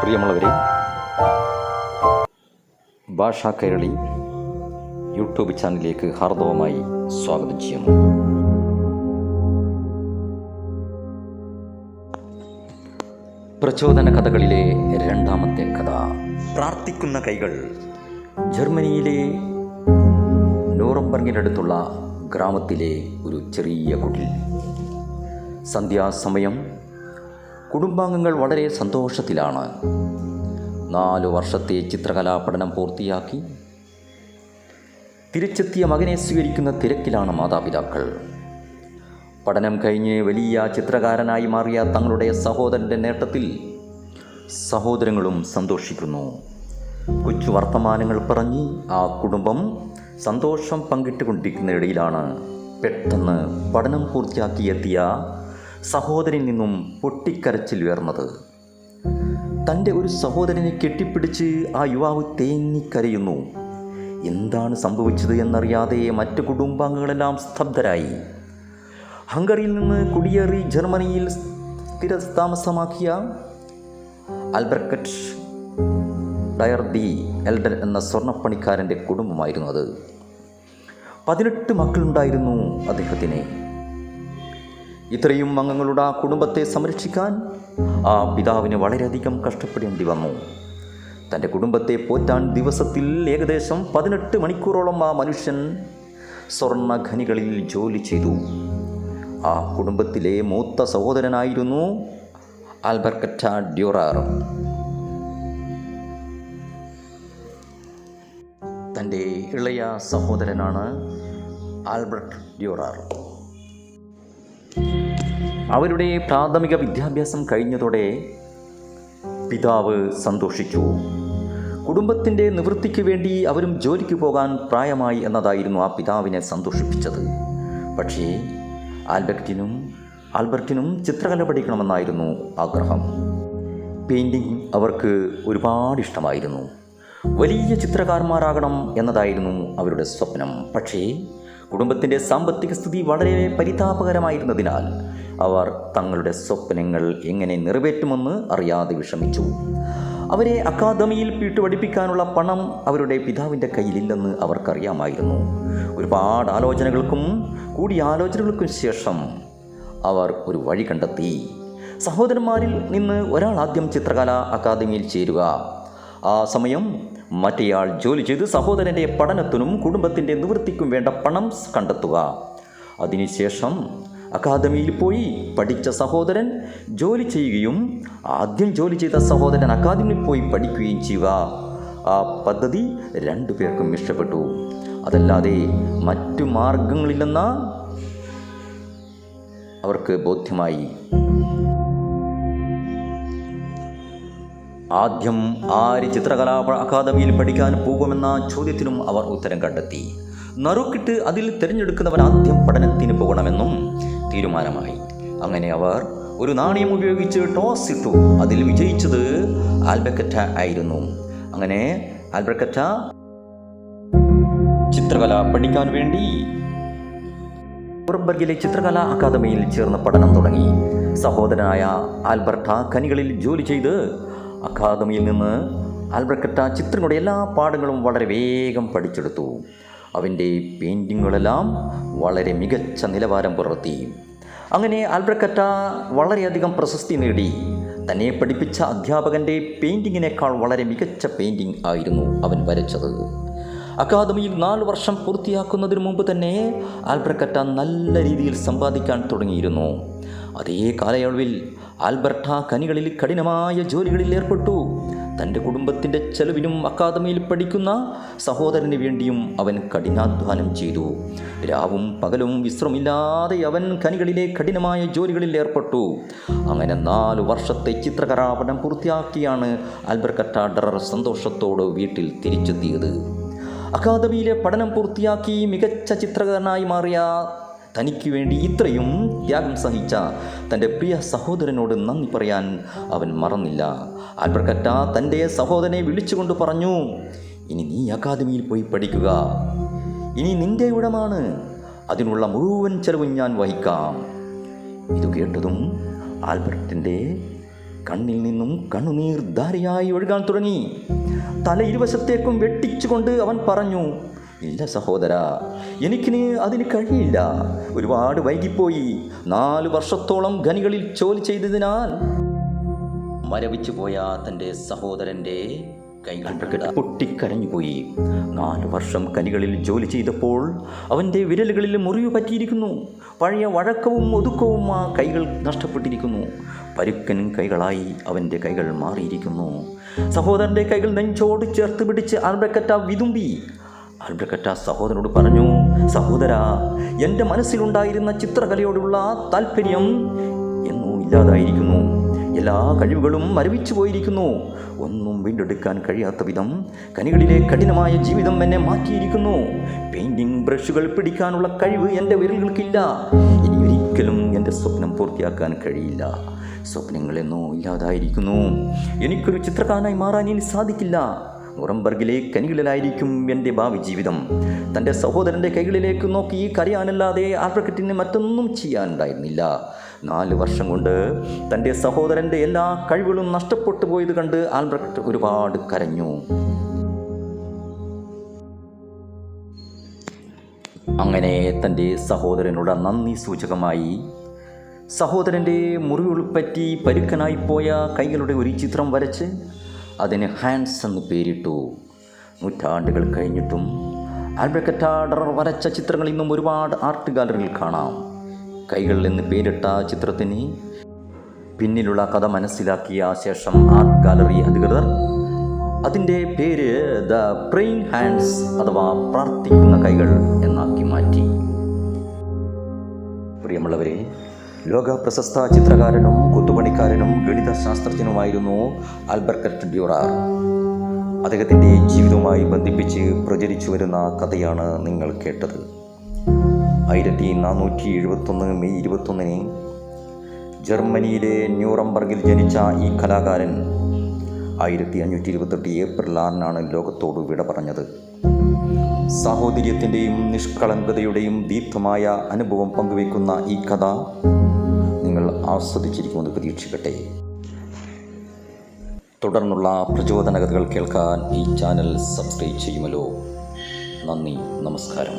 പ്രിയമുള്ളവരെ ഭാഷാ കൈരളി യൂട്യൂബ് ചാനലിലേക്ക് ഹാർദവമായി സ്വാഗതം ചെയ്യുന്നു. പ്രചോദന കഥകളിലെ രണ്ടാമത്തെ കഥ. പ്രാർത്ഥിക്കുന്ന കൈകൾ ജർമ്മനിയിലെ നൂറംബർഗിനടുത്തുള്ള ഗ്രാമത്തിലെ ഒരു ചെറിയ കുടിൽ. സന്ധ്യാസമയം കുടുംബാംഗങ്ങൾ വളരെ സന്തോഷത്തിലാണ്. നാലു വർഷത്തെ ചിത്രകലാ പഠനം പൂർത്തിയാക്കി തിരിച്ചെത്തിയ മകനെ സ്വീകരിക്കുന്ന തിരക്കിലാണ് മാതാപിതാക്കൾ. പഠനം കഴിഞ്ഞ് വലിയ ചിത്രകാരനായി മാറിയ തങ്ങളുടെ സഹോദരന്റെ നേട്ടത്തിൽ സഹോദരങ്ങളും സന്തോഷിക്കുന്നു. കൊച്ചു വർത്തമാനങ്ങൾ പറഞ്ഞ് ആ കുടുംബം സന്തോഷം പങ്കിട്ടുകൊണ്ടിരിക്കുന്ന ഇടയിലാണ് പെട്ടെന്ന് പഠനം പൂർത്തിയാക്കിയെത്തിയ സഹോദരനിൽ നിന്നും പൊട്ടിക്കരച്ചിൽ ഉയർന്നത്. തന്റെ ഒരു സഹോദരനെ കെട്ടിപ്പിടിച്ച് ആ യുവാവ് തേങ്ങിക്കരയുന്നു എന്താണ് സംഭവിച്ചത് എന്നറിയാതെ മറ്റ് കുടുംബാംഗങ്ങളെല്ലാം സ്തബ്ധരായി. ഹംഗറിയിൽ നിന്ന് കുടിയേറി ജർമ്മനിയിൽ സ്ഥിരതാമസമാക്കിയ ആൽബർക്കറ്റ് ഡയർ ഡി എൽഡൻ എന്ന സ്വർണപ്പണിക്കാരന്റെ കുടുംബമായിരുന്നു അത്. പതിനെട്ട് മക്കളുണ്ടായിരുന്നു അദ്ദേഹത്തിന്. ഇത്രയും അംഗങ്ങളുടെ ആ കുടുംബത്തെ സംരക്ഷിക്കാൻ ആ പിതാവിന് വളരെയധികം കഷ്ടപ്പെടേണ്ടി വന്നു. തന്റെ കുടുംബത്തെ പോറ്റാൻ ദിവസത്തിൽ ഏകദേശം പതിനെട്ട് മണിക്കൂറോളം ആ മനുഷ്യൻ സ്വർണ ഖനികളിൽ ജോലി ചെയ്തു. ആ കുടുംബത്തിലെ മൂത്ത സഹോദരനായിരുന്നു ആൽബർക്കറ്റ ഡ്യൂറാർ. തന്റെ ഇളയ സഹോദരനാണ് ആൽബർട്ട് ഡ്യൂറാർ. അവരുടെ പ്രാഥമിക വിദ്യാഭ്യാസം കഴിഞ്ഞതോടെ പിതാവ് സന്തോഷിച്ചു. കുടുംബത്തിന്റെ നിവൃത്തിക്ക് വേണ്ടി അവരും ജോലിക്ക് പോകാൻ പ്രായമായി എന്നതായിരുന്നു ആ പിതാവിനെ സന്തോഷിപ്പിച്ചത്. പക്ഷേ ആൽബർട്ടിനും ആൽബർട്ടിനും ചിത്രകല പഠിക്കണമെന്നായിരുന്നു ആഗ്രഹം. പെയിന്റിങ് അവർക്ക് ഒരുപാട് ഇഷ്ടമായിരുന്നു വലിയ ചിത്രകാരന്മാരാകണം എന്നതായിരുന്നു അവരുടെ സ്വപ്നം. പക്ഷേ കുടുംബത്തിന്റെ സാമ്പത്തിക സ്ഥിതി വളരെ പരിതാപകരമായിരുന്നതിനാൽ അവർ തങ്ങളുടെ സ്വപ്നങ്ങൾ എങ്ങനെ നിറവേറ്റുമെന്ന് അറിയാതെ വിഷമിച്ചു. അവരെ അക്കാദമിയിൽ പീട്ടുപഠിപ്പിക്കാനുള്ള പണം അവരുടെ പിതാവിന്റെ കയ്യിലില്ലെന്ന് അവർക്കറിയാമായിരുന്നു. ഒരുപാട് ആലോചനകൾക്കും കൂടിയാലോചനകൾക്കും ശേഷം അവർ ഒരു വഴി കണ്ടെത്തി. സഹോദരന്മാരിൽ നിന്ന് ഒരാൾ ആദ്യം ചിത്രകല അക്കാദമിയിൽ ചേരുക. ആ സമയം മറ്റേയാൾ ജോലി ചെയ്ത് സഹോദരന്റെ പഠനത്തിനും കുടുംബത്തിന്റെ നിവൃത്തിക്കും വേണ്ട പണം കണ്ടെത്തുക. അതിനുശേഷം അക്കാദമിയിൽ പോയി പഠിച്ച സഹോദരൻ ജോലി ചെയ്യുകയും ആദ്യം ജോലി ചെയ്ത സഹോദരൻ അക്കാദമിയിൽ പോയി പഠിക്കുകയും ചെയ്യുക. ആ പദ്ധതി രണ്ടു പേർക്കും ഇഷ്ടപ്പെട്ടു. അതല്ലാതെ മറ്റു മാർഗങ്ങളില്ലെന്ന അവർക്ക് ബോധ്യമായി. ആദ്യം ആര് ചിത്രകലാ അക്കാദമിയിൽ പഠിക്കാൻ പോകുമെന്ന ചോദ്യത്തിനും അവർ ഉത്തരം കണ്ടെത്തി. നറുക്കിട്ട് അതിൽ തിരഞ്ഞെടുക്കുന്നവൻ ആദ്യം പഠനത്തിന് പോകണമെന്നും തീരുമാനമായി. അങ്ങനെ അവർ ഒരു നാണയം ഉപയോഗിച്ച് ടോസ് ഇട്ടു. അതിൽ വിജയിച്ചത് ആൽബക്കറ്റ ആയിരുന്നു. അങ്ങനെ ആൽബക്കറ്റ ചിത്രകല പഠിക്കാൻ വേണ്ടി നുറംബർഗിലെ ചിത്രകലാ അക്കാദമിയിൽ ചേർന്ന് പഠനം തുടങ്ങി. സഹോദരനായ ആൽബർട്ട ഖനികളിൽ ജോലി ചെയ്ത് അക്കാദമിയിൽ നിന്ന് ആൽബ്രക്കറ്റ ചിത്രങ്ങളുടെ എല്ലാ പാഠങ്ങളും വളരെ വേഗം പഠിച്ചെടുത്തു. അവന്റെ പെയിന്റിങ്ങുകളെല്ലാം വളരെ മികച്ച നിലവാരം പുലർത്തി. അങ്ങനെ ആൽബ്രക്കറ്റ വളരെയധികം പ്രശസ്തി നേടി. തന്നെ പഠിപ്പിച്ച അധ്യാപകന്റെ പെയിന്റിങ്ങിനേക്കാൾ വളരെ മികച്ച പെയിന്റിംഗ് ആയിരുന്നു അവൻ വരച്ചത്. അക്കാദമിയിൽ നാല് വർഷം പൂർത്തിയാക്കുന്നതിന് മുമ്പ് തന്നെ ആൽബ്രക്കറ്റ നല്ല രീതിയിൽ സമ്പാദിക്കാൻ തുടങ്ങിയിരുന്നു. അതേ കാലയളവിൽ ആൽബർട്ട കനികളിൽ കഠിനമായ ജോലികളിൽ ഏർപ്പെട്ടു. തന്റെ കുടുംബത്തിന്റെ ചെലവിനും അക്കാദമിയിൽ പഠിക്കുന്ന സഹോദരന് വേണ്ടിയും അവൻ കഠിനാധ്വാനം ചെയ്തു. രാവും പകലും വിശ്രമില്ലാതെ അവൻ കനികളിലെ കഠിനമായ ജോലികളിൽ ഏർപ്പെട്ടു. അങ്ങനെ നാല് വർഷത്തെ ചിത്രകലാപനം പൂർത്തിയാക്കിയാണ് ആൽബർക്കറ്റ ഡറർ സന്തോഷത്തോട് വീട്ടിൽ തിരിച്ചെത്തിയത്. അക്കാദമിയിലെ പഠനം പൂർത്തിയാക്കി മികച്ച ചിത്രകാരനായി മാറിയ തനിക്ക് വേണ്ടി ഇത്രയും ത്യാഗം സഹിച്ച തന്റെ പ്രിയ സഹോദരനോട് നന്ദി പറയാൻ അവൻ മറന്നില്ല. ആൽബർക്കറ്റ തന്റെ സഹോദരനെ വിളിച്ചുകൊണ്ട് പറഞ്ഞു ഇനി നീ അക്കാദമിയിൽ പോയി പഠിക്കുക. ഇനി നിന്റെ ഇടമാണ് അതിനുള്ള മുഴുവൻ ചെലവും ഞാൻ വഹിക്കാം. ഇത് കേട്ടതും ആൽബർട്ടിന്റെ കണ്ണിൽ നിന്നും കണ്ണുനീർ ധാരയായി ഒഴുകാൻ തുടങ്ങി. തല ഇരുവശത്തേക്കും വെട്ടിച്ചുകൊണ്ട് അവൻ പറഞ്ഞു ഇല്ല സഹോദര എനിക്കിന് അതിന് കഴിയില്ല. ഒരുപാട് വൈകിപ്പോയി. നാല് വർഷത്തോളം ഖനികളിൽ ജോലി ചെയ്തതിനാൽ മരവിച്ചു പോയ തന്റെ സഹോദരന്റെ കൈകൾ പ്രകട പൊട്ടിക്കരഞ്ഞുപോയി. നാല് വർഷം കനികളിൽ ജോലി ചെയ്തപ്പോൾ അവന്റെ വിരലുകളിൽ മുറിവ് പറ്റിയിരിക്കുന്നു. പഴയ വഴക്കവും ഒതുക്കവും ആ കൈകൾ നഷ്ടപ്പെട്ടിരിക്കുന്നു. പരുക്കൻ കൈകളായി അവന്റെ കൈകൾ മാറിയിരിക്കുന്നു. സഹോദരന്റെ കൈകൾ നെഞ്ചോട് ചേർത്ത് പിടിച്ച് ആൽബ്രക്കറ്റ വിതുമ്പി. ആൽബ്രക്കറ്റ സഹോദരനോട് പറഞ്ഞു സഹോദര എന്റെ മനസ്സിലുണ്ടായിരുന്ന ചിത്രകലയോടുള്ള താല്പര്യം എന്നോ ഇല്ലാതായിരിക്കുന്നു. എല്ലാ കഴിവുകളും മരവിച്ചു പോയിരിക്കുന്നു. ഒന്നും വീണ്ടെടുക്കാൻ കഴിയാത്ത വിധം കനികളിലെ കഠിനമായ ജീവിതം എന്നെ മാറ്റിയിരിക്കുന്നു. പെയിന്റിംഗ് ബ്രഷുകൾ പിടിക്കാനുള്ള കഴിവ് എന്റെ വിരലുകൾക്കില്ല. ഇനി ഒരിക്കലും എന്റെ സ്വപ്നം പൂർത്തിയാക്കാൻ കഴിയില്ല. സ്വപ്നങ്ങളെന്നോ ഇല്ലാതായിരിക്കുന്നു. എനിക്കൊരു ചിത്രകാരനായി മാറാൻ ഇനി സാധിക്കില്ല. നുറംബർഗിലെ കനികളിലായിരിക്കും എന്റെ ഭാവി ജീവിതം. തന്റെ സഹോദരന്റെ കൈകളിലേക്ക് നോക്കി കരയാനല്ലാതെ ആൽബ്രക്കറ്റിന് മറ്റൊന്നും ചെയ്യാനുണ്ടായിരുന്നില്ല. നാല് വർഷം കൊണ്ട് തന്റെ സഹോദരന്റെ എല്ലാ കഴിവുകളും നഷ്ടപ്പെട്ടു പോയത് കണ്ട് ആൽബ്രക്ട് ഒരുപാട് കരഞ്ഞു. അങ്ങനെ തന്റെ സഹോദരനോട് നന്ദി സൂചകമായി സഹോദരന്റെ മുറിവുൾപ്പറ്റി പരുക്കനായിപ്പോയ കൈകളുടെ ഒരു ചിത്രം വരച്ച് അതിന് ഹാൻഡ്സ് എന്ന് പേരിട്ടു. നൂറ്റാണ്ടുകൾ കഴിഞ്ഞിട്ടും ആൽബ്രക്കറ്റാഡർ വരച്ച ചിത്രങ്ങൾ ഇന്നും ഒരുപാട് ആർട്ട് ഗാലറിയിൽ കാണാം. കൈകൾ എന്ന് പേരിട്ട ചിത്രത്തിന് പിന്നിലുള്ള കഥ മനസ്സിലാക്കിയ ശേഷം ആർട്ട് ഗാലറി അധികൃതർ അതിന്റെ പേര് ദ പ്രെയിൻ ഹാൻഡ്സ് അഥവാ പ്രാർത്ഥിക്കുന്ന കൈകൾ എന്നാക്കി മാറ്റി. പ്രിയമുള്ളവരെ ലോക പ്രശസ്ത ചിത്രകാരനും കൊത്തുപണിക്കാരനും ഗണിത ശാസ്ത്രജ്ഞനുമായിരുന്നു ആൽബർക്കറ്റ് ഡ്യൂറാർ. അദ്ദേഹത്തിന്റെ ജീവിതവുമായി ബന്ധിപ്പിച്ച് പ്രചരിച്ചു വരുന്ന കഥയാണ് നിങ്ങൾ കേട്ടത്. ആയിരത്തി നാനൂറ്റി എഴുപത്തൊന്ന് മെയ് ഇരുപത്തൊന്നിന് ജർമ്മനിയിലെ ന്യൂറംബർഗിൽ ജനിച്ച ഈ കലാകാരൻ ആയിരത്തി അഞ്ഞൂറ്റി ഇരുപത്തെട്ട് ഏപ്രിൽ ആറിനാണ് ലോകത്തോട് വിട പറഞ്ഞത്. സാഹോദര്യത്തിന്റെയും നിഷ്കളങ്കതയുടെയും ദീപ്തമായ അനുഭവം പങ്കുവയ്ക്കുന്ന ഈ കഥ ആസ്വദിച്ചിരിക്കുമെന്ന് പ്രതീക്ഷിക്കട്ടെ. തുടർന്നുള്ള പ്രചോദന കഥകൾ കേൾക്കാൻ ഈ ചാനൽ സബ്സ്ക്രൈബ് ചെയ്യുമല്ലോ. നന്ദി നമസ്കാരം.